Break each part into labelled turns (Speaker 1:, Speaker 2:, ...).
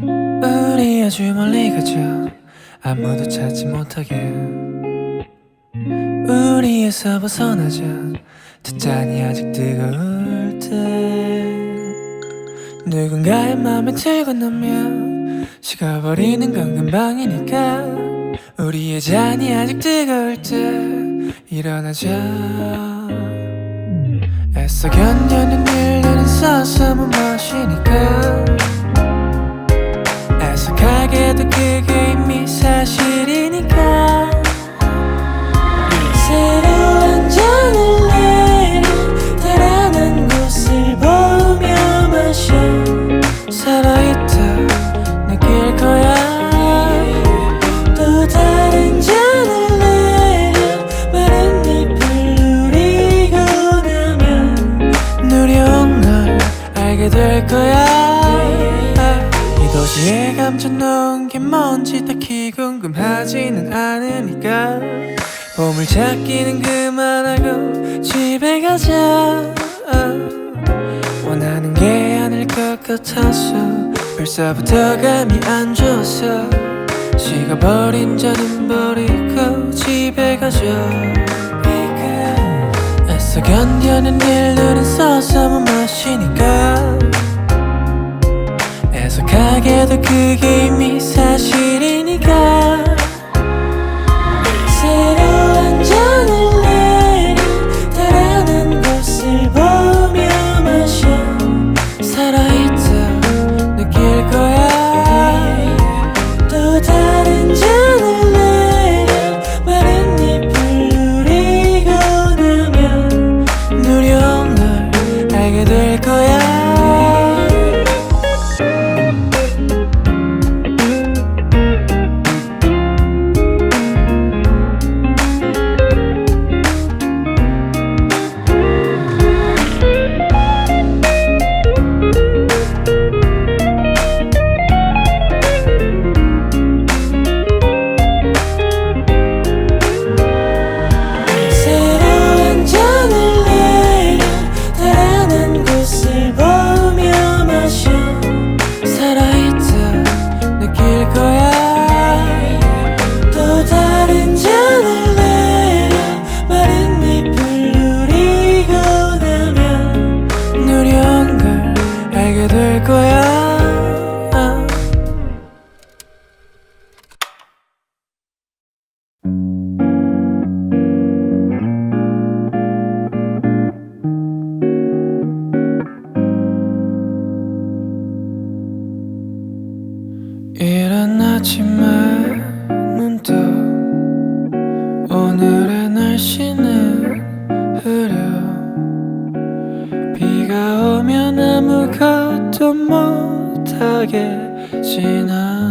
Speaker 1: 우리 아주 멀리 가죠. 아무도 찾지 못하게. 우리에서 벗어나자 뒷잔이 아직 뜨거울 때. 누군가의 맘에 들고 나면 식어버리는 건 금방이니까. 우리의 잔이 아직 뜨거울 때 일어나자 애써 견뎌낸 일들은 써서 못 마시니까 애석하게도 그게 이미 사실 보물 찾기는 그만하고 집에 가자. 원하는 게 아닐 것 같아서 벌써부터 감이 안 좋아서 식어버린 잔은 버리고 집에 가자. 애써 견뎌낸 일들은 써서 못 마시니까. 애석하게도 그게 이미 사실 될 거야 이른 아침에 문득 오늘의 날씨는 흐려. 비가 오면 아무것도 못하게 지난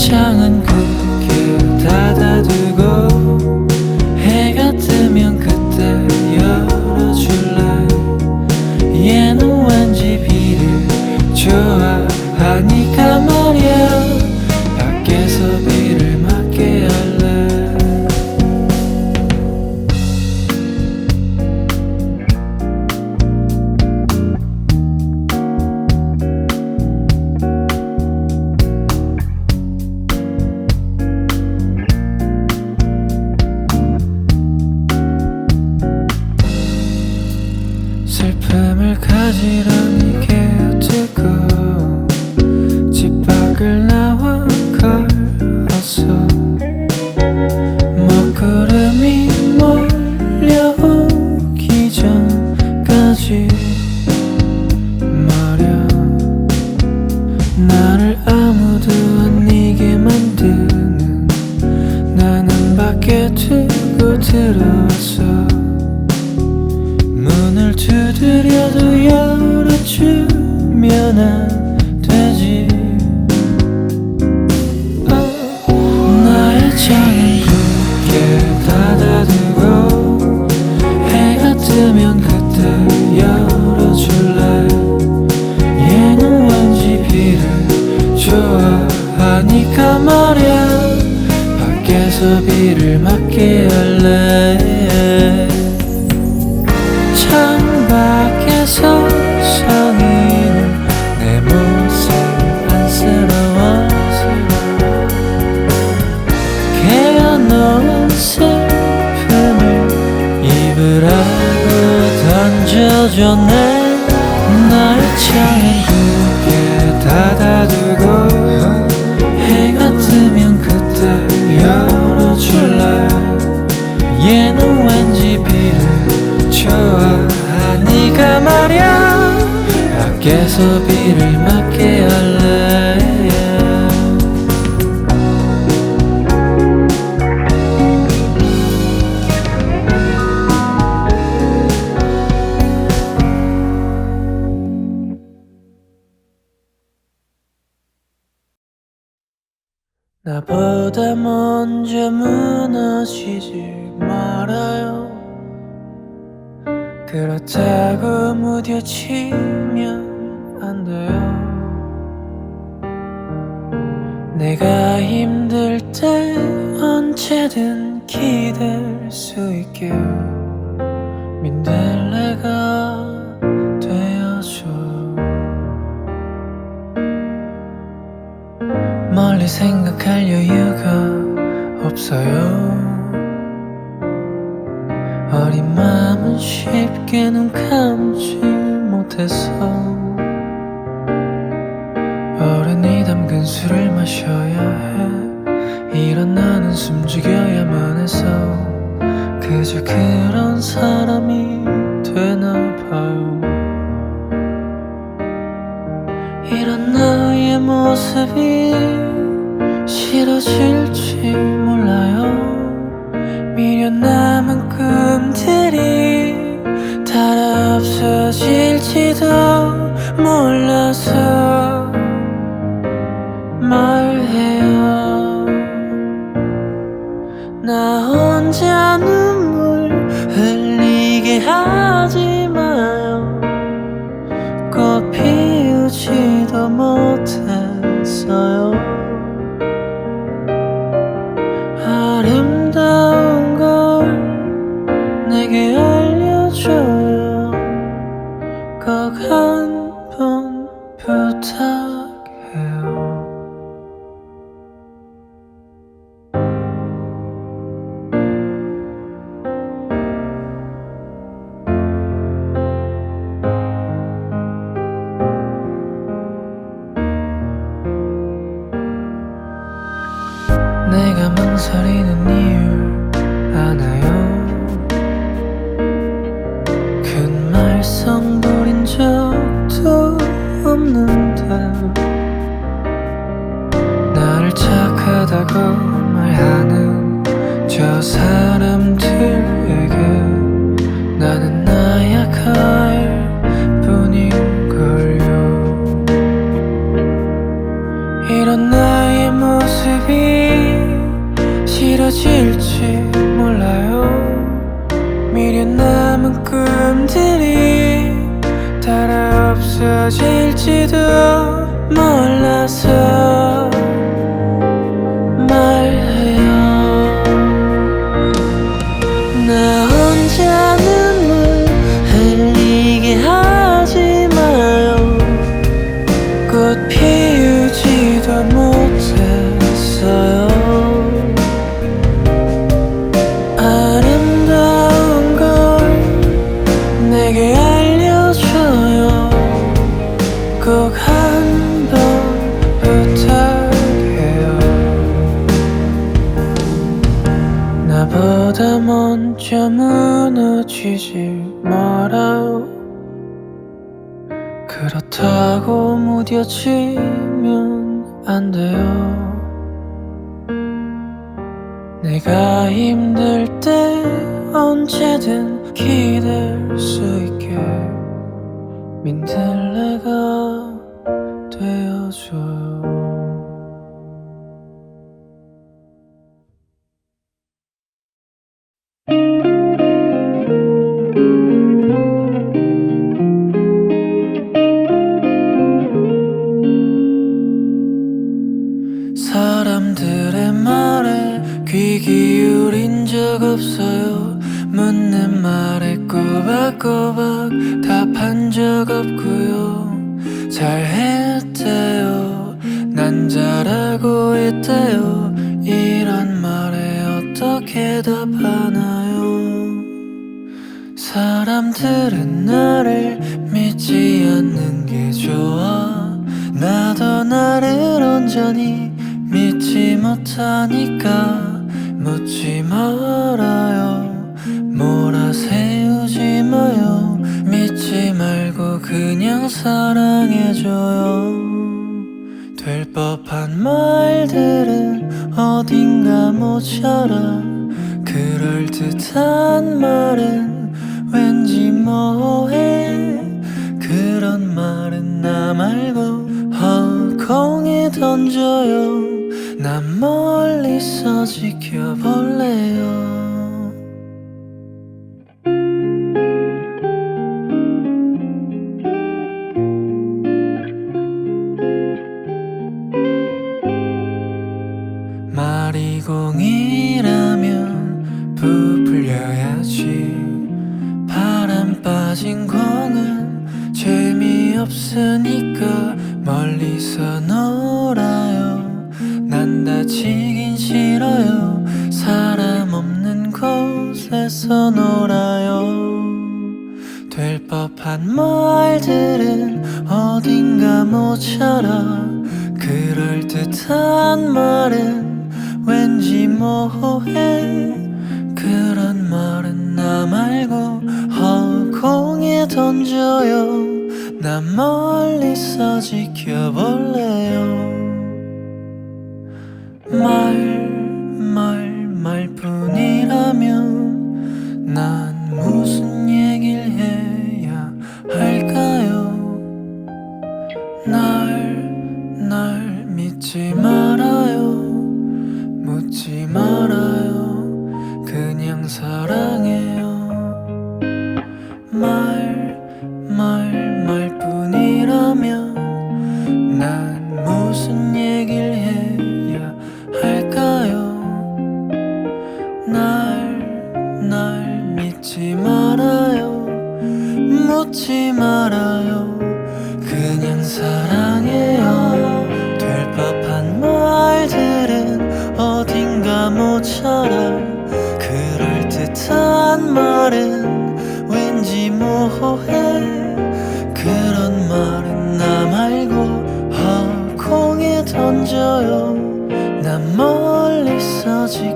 Speaker 1: 나의 창 좋아하니까 말야. 밖에서 비를 맞게 할래 그때 열어줄래? 얘는 왠지 비를 좋아하니까 말야. 밖에서 비를 맞게 할래? 나보다 먼저 무너지지 말아요. 그렇다고 무뎌지면 안 돼요. 내가 힘들 때 언제든 기댈 수 있게 민들레가 되어줘. 멀리 생각할 여유가 없어요. 어린 마음은 쉽게 눈 감지 못해서 어른이 담근 술을 마셔야 해. 이런 나는 숨죽여야만 해서 그저 그런 사람이 되나 봐요. 이런 나의 모습이 싫어질지 몰라요. 미련 남은 꿈들이 다 없어질지도 한번 부탁 나보다 먼저 무너지지 말아요. 그렇다고 무뎌지면 안 돼요. 내가 힘들 때 언제든 기댈 수 있게 민들레가 되어줘 사람들은 나를 믿지 않는 게 좋아. 나도 나를 온전히 믿지 못하니까 묻지 말아요. 몰아세우지 마요. 믿지 말고 그냥 사랑해줘요. 될 법한 말들은 어딘가 모자라 그럴듯한 말은 뭐해 그런 말은 나 말고 허공에 던져요. 난 멀리서 지켜볼 재미없으니까 멀리서 놀아요. 난 다치긴 싫어요. 사람 없는 곳에서 놀아요. 될 법한 말들은 어딘가 모자라 그럴 듯한 말은 왠지 뭐해. 그런 말은 나 말고 허공에 던져요 난 멀리서 지켜볼래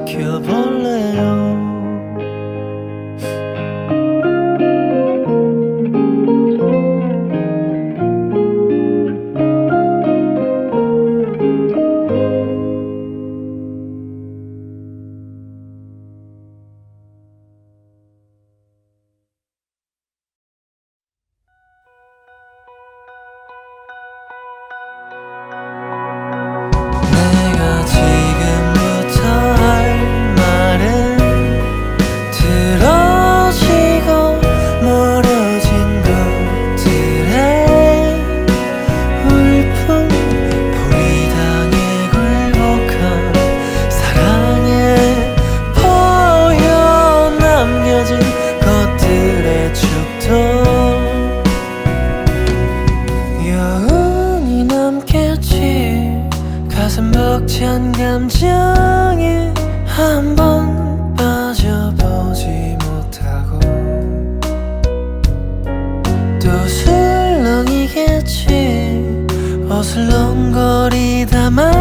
Speaker 1: 지켜볼 어슬렁거리다만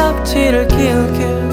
Speaker 1: 손깍지를 끼울게